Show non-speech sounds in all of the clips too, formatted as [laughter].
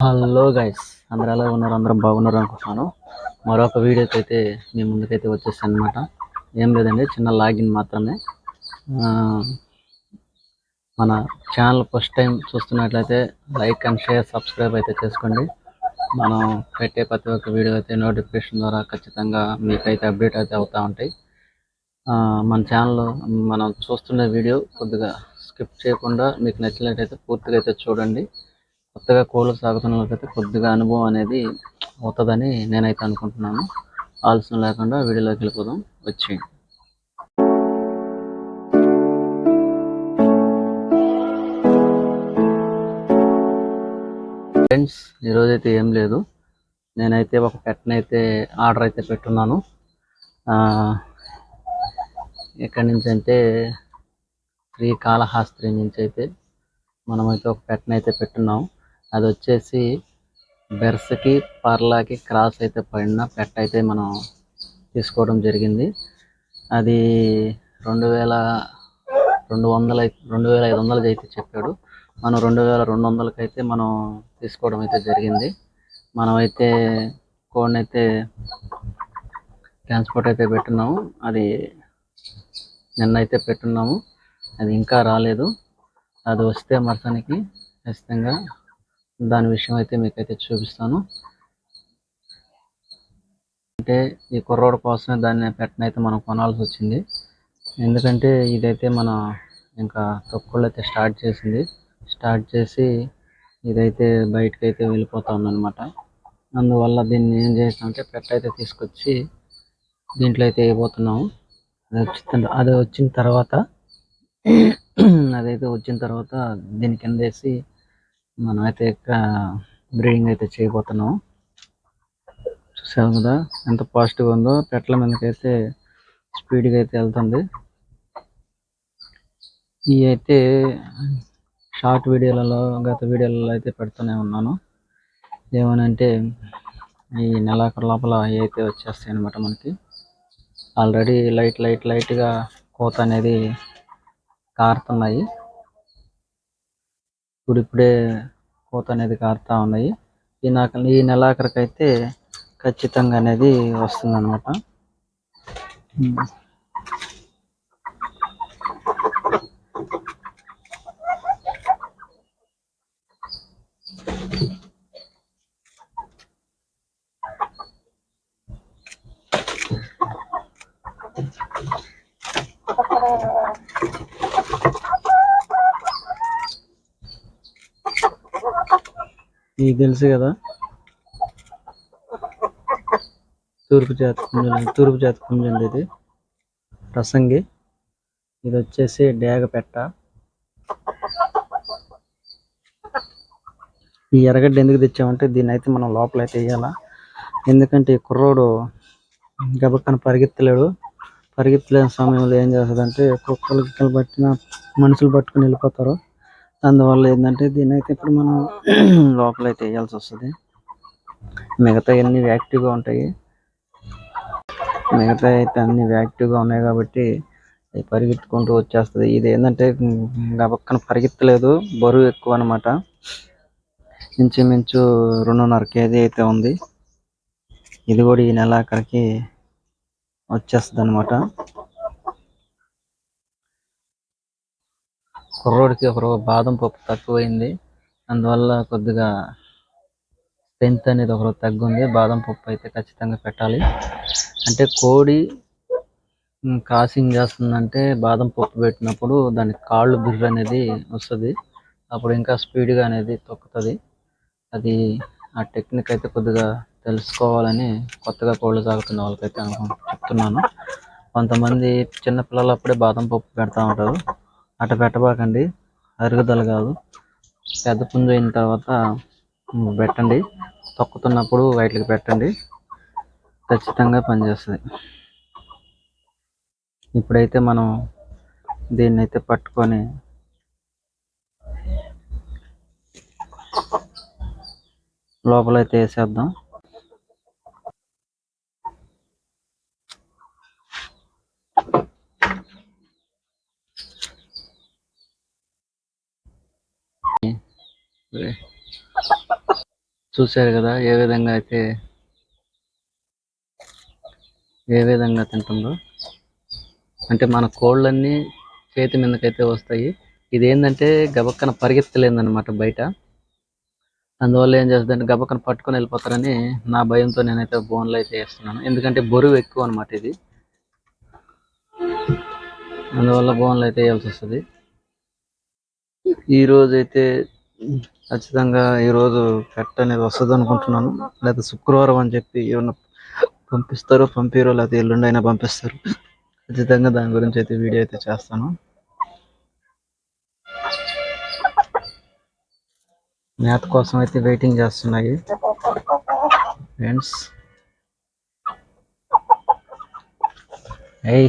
Hello guys అందరు ఎలా ఉన్నారు? అందరం బాగున్నారు అనుకుంటున్నాను. మరొక వీడియోకి అయితే మీ ముందుకైతే వచ్చేసాను అనమాట ఏం లేదండి చిన్న లాగిన్ మాత్రమే. ఆ, మన ఛానల్ ఫస్ట్ టైం చూస్తున్నట్లయితే లైక్ అండ్ షేర్ సబ్స్క్రైబ్ అయితే చేసుకోండి. మనం పెట్టే ప్రతి ఒక్క వీడియో అయితే నోటిఫికేషన్ ద్వారా ఖచ్చితంగా మీకైతే అప్డేట్ అయితే అవుతూ ఉంటాయి. ఆ, మన ఛానల్ మనం చూస్తున్న వీడియో కొద్దిగా స్కిప్ చేయకుండా మీకు నచ్చినట్లయితే పూర్తిగా అయితే చూడండి. కొత్తగా కోళ్ళు సాగుతున్న వాళ్ళకైతే కొద్దిగా అనుభవం అనేది అవుతుందని నేనైతే అనుకుంటున్నాను. ఆలస్యం లేకుండా వీడియోలోకి వెళ్ళిపోదాం. వచ్చి ఫ్రెండ్స్ ఈరోజైతే ఏం లేదు. నేనైతే ఒక పెట్టని అయితే ఆర్డర్ అయితే పెట్టున్నాను. ఎక్కడి నుంచి అంటే శ్రీ కాళహాస్త్రి నుంచి అయితే మనమైతే ఒక పెట్టని అయితే పెట్టున్నాం. అది వచ్చేసి బెర్స్కి పర్లాకి క్రాస్ అయితే పడిన పెట్ట అయితే మనం తీసుకోవడం జరిగింది. అది రెండు వేల రెండు వందల రెండు వేల ఐదు వందలది అయితే చెప్పాడు. మనం రెండు వేల రెండు వందలకి అయితే మనం తీసుకోవడం అయితే జరిగింది. మనమైతే కోడ్ని అయితే ట్రాన్స్పోర్ట్ అయితే పెట్టున్నాము. అది నిన్న అయితే పెట్టున్నాము. అది ఇంకా రాలేదు. అది వస్తే మరుసనికి ఖచ్చితంగా దాని విషయం అయితే మీకైతే చూపిస్తాను. అంటే ఈ కుర్రోడు కోసమే దాన్ని పెట్టనైతే మనం కొనాల్సి వచ్చింది. ఎందుకంటే ఇదైతే మన ఇంకా తొక్కుళ్ళు అయితే స్టార్ట్ చేసింది. స్టార్ట్ చేసి ఇదైతే బయటకు అయితే వెళ్ళిపోతా ఉందన్నమాట. అందువల్ల దీన్ని ఏం చేసామంటే పెట్ట అయితే తీసుకొచ్చి దీంట్లో అయితే వేయబోతున్నాము. అది వచ్చిన అది వచ్చిన తర్వాత [clears throat] అదైతే వచ్చిన తర్వాత దీని కింద వేసి మనం అయితే బ్రీడింగ్ అయితే చేయబోతున్నాం. చూసాము కదా ఎంత పాజిటివ్గా ఉందో పెట్టల మీదకైతే స్పీడ్గా అయితే వెళ్తుంది. ఇవి అయితే షార్ట్ వీడియోలలో గత వీడియోలలో అయితే పెడుతూనే ఉన్నాను. ఏమనంటే ఈ నెలాఖరు లోపల అయితే వచ్చేస్తాయి అనమాట మనకి. ఆల్రెడీ లైట్ లైట్ లైట్గా కోత అనేది కారుతున్నాయి. ఇప్పుడిప్పుడే కోత అనేది కారుతా ఉన్నాయి ఈ నాక ఈ నెలాఖరికైతే అయితే ఖచ్చితంగా అనేది వస్తుందన్నమాట Thank you. ఇది తెలుసు కదా? తూర్పు జాతి కుంజలు తూర్పు జాతి కుంజలు ఇది రసంగి ఇది వచ్చేసి డేగ పెట్ట ఈ ఎర్రగడ్డ ఎందుకు తెచ్చామంటే దీన్ని అయితే మనం లోపల అయితే వేయాలా. ఎందుకంటే ఈ కుర్రోడు గబక్కన పరిగెత్తలేడు. పరిగెత్తలేని సమయంలో ఏం చేస్తుందంటే కుక్కలు గిక్కలు పట్టిన మనుషులు పట్టుకుని వెళ్ళిపోతారు. అందువల్ల ఏంటంటే దీని అయితే ఇప్పుడు మనం [clears throat] లోపల అయితే వేయాల్సి వస్తుంది. మిగతా అన్ని యాక్టివ్గా ఉంటాయి. మిగతా అయితే అన్ని యాక్టివ్గా ఉన్నాయి కాబట్టి పరిగెత్తుకుంటూ వచ్చేస్తుంది. ఇది ఏంటంటే పక్కన పరిగెత్తలేదు. బరువు ఎక్కువ అనమాట ఇంచుమించు రెండున్నర కేజీ అయితే ఉంది. ఇది కూడా ఈ నెలాఖరికి వచ్చేస్తుంది అనమాట కుర్రోడికి ఒక బాదం పప్పు తక్కువైంది. అందువల్ల కొద్దిగా స్ట్రెంత్ అనేది ఒక రోజు తగ్గుంది. బాదం పప్పు అయితే ఖచ్చితంగా పెట్టాలి. అంటే కోడి కాసింగ్ చేస్తుందంటే బాదం పప్పు పెట్టినప్పుడు దాని కాళ్ళు బిర్ర అనేది వస్తుంది. అప్పుడు ఇంకా స్పీడ్గా అనేది తొక్కుతుంది. అది ఆ టెక్నిక్ అయితే కొద్దిగా తెలుసుకోవాలని కొత్తగా కోళ్ళు సాగుతున్న వాళ్ళకైతే అనుకు చెప్తున్నాను కొంతమంది చిన్న పిల్లలు అప్పుడే బాదం పప్పు పెడతా ఉంటారు. అట్ట పెట్టబాకండి. అరుగుదల కాదు. పెద్ద పుంజు అయిన తర్వాత పెట్టండి. తొక్కుతున్నప్పుడు వైట్లకి పెట్టండి. ఖచ్చితంగా పనిచేస్తుంది. ఇప్పుడైతే మనం దీన్ని అయితే పట్టుకొని లోపలైతే వేసేద్దాం. చూశారు కదా ఏ విధంగా అయితే ఏ విధంగా తింటుందో? అంటే మన కోళ్ళన్నీ చేతి మీదకైతే వస్తాయి. ఇది ఏంటంటే గబక్కన పరిగెత్తలేదన్నమాట బయట. అందువల్ల ఏం చేస్తుందంటే గబక్కన పట్టుకొని వెళ్ళిపోతారని నా భయంతో నేనైతే బోన్లు అయితే వేస్తున్నాను. ఎందుకంటే బరువు ఎక్కువ అనమాట ఇది. అందువల్ల బోన్లు అయితే వేయాల్సి వస్తుంది. ఈ ఖచ్చితంగా ఈరోజు కట్ అనేది వస్తుంది అనుకుంటున్నాను. లేదా శుక్రవారం అని చెప్పి ఏమన్నా పంపిస్తారో పంపిరో లేకపోతే ఎల్లుండి అయినా పంపిస్తారు. ఖచ్చితంగా దాని గురించి అయితే వీడియో అయితే చేస్తాను. మేత కోసం అయితే వెయిటింగ్ చేస్తున్నాయి ఫ్రెండ్స్ ఏయ్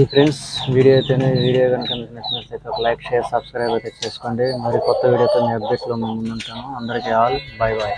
ఈ ఫ్రెండ్స్ వీడియో అయితేనే వీడియో కనుక మీకు నచ్చినట్లయితే ఒక లైక్ షేర్ సబ్స్క్రైబ్ అయితే చేసుకోండి. మరి కొత్త వీడియోతో మీ అప్డేట్లో మేము ముందుంటాను అందరికీ ఆల్ బాయ్ బాయ్